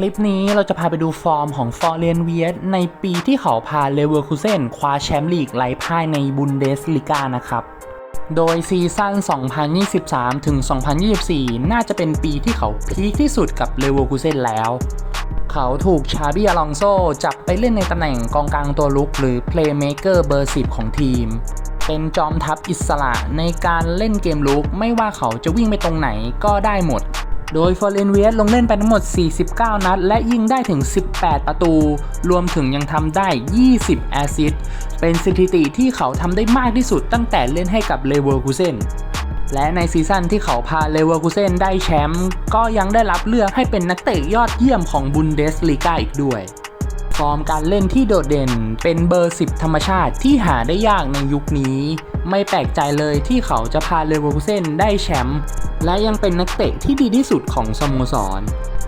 คลิปนี้เราจะพาไปดูฟอร์มของฟอร์เรนเวียในปีที่เขาพาเลเวอร์คูเซนคว้าแชมป์ลีกไร้พ่ายในบุนเดสลิกานะครับ โดยซีซั่น 2023 ถึง 2024 น่าจะเป็นปีที่เขาพีคที่สุดกับเลเวอร์คูเซนแล้ว เขาถูกชาบิอลองโซจับไปเล่นในตำแหน่งกองกลางตัวลุกหรือ Playmaker เบอร์ 10 ของทีมเป็นจอมทัพอิสระในการเล่นเกมลุกไม่ว่าเขาจะวิ่งไปตรงไหนก็ได้หมด โดยฟอร์เรนเวียลงเล่นไปทั้งหมด 49 นัด และยิงได้ถึง 18 ประตู รวมถึงยังทำได้ 20 แอซิสต์ เป็นสถิติที่เขาทำได้มากที่สุดตั้งแต่เล่นให้กับเลเวอร์คูเซนและในซีซั่นที่เขาพาเลเวอร์คูเซนได้แชมป์ก็ยังได้รับเลือกให้เป็นนักเตะยอดเยี่ยมของบุนเดสลีกาอีกด้วย ฟอร์มการเล่นที่โดดเด่น เป็นเบอร์ 10 ธรรมชาติที่หาได้ยากในยุคนี้ ไม่แปลกใจเลยที่เขาจะพาเลเวอร์คูเซนได้แชมป์และยังเป็นนักเตะที่ดีที่สุดของสโมสร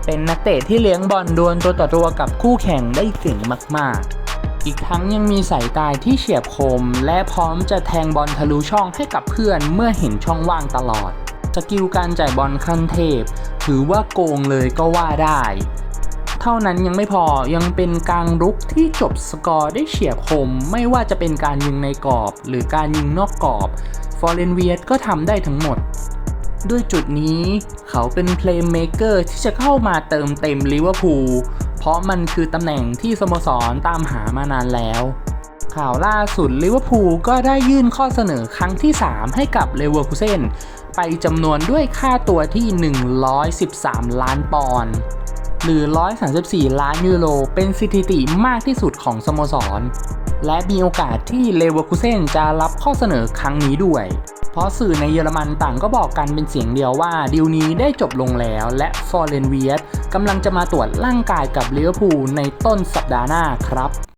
เป็นนักเตะที่เลี้ยงบอลดวลตัวต่อตัวกับคู่แข่งได้เก่งมาก ๆอีกทั้งยังมีสายตาที่เฉียบคม และพร้อมจะแทงบอลทะลุช่องให้กับเพื่อนเมื่อเห็นช่องว่างตลอด สกิลการจ่ายบอลขั้นเทพ ถือว่าโกงเลยก็ว่าได้ เท่านั้นยังไม่พอยังเป็นกลางรุกที่จบสกอร์ได้เฉียบคม ไม่ว่าจะเป็นการยิงในกรอบ หรือการยิงนอกกรอบ ฟอร์เรนเวียก็ทำได้ทั้งหมด ด้วยจุดนี้เขาเป็นเพลย์เมเกอร์ที่จะเข้ามาเติมเต็มลิเวอร์พูลเพราะมันคือตำแหน่งที่สโมสรตามหามานานแล้วข่าวล่าสุดลิเวอร์พูลก็ได้ยื่นข้อเสนอครั้งที่ 3 ให้กับเลเวอร์คูเซนไปจำนวนด้วยค่าตัวที่ 113 ล้านปอนด์ หรือ 134 ล้านยูโร เป็นสถิติมากที่สุดของสโมสร และมีโอกาสที่เลเวอร์คูเซนจะรับข้อเสนอครั้งนี้ด้วย เพราะสื่อในเยอรมันต่างก็บอกกันเป็นเสียงเดียวว่าดีลนี้ได้จบลงแล้ว และฟอร์เรนเวียสกำลังจะมาตรวจร่างกายกับลิเวอร์พูลในต้นสัปดาห์หน้าครับ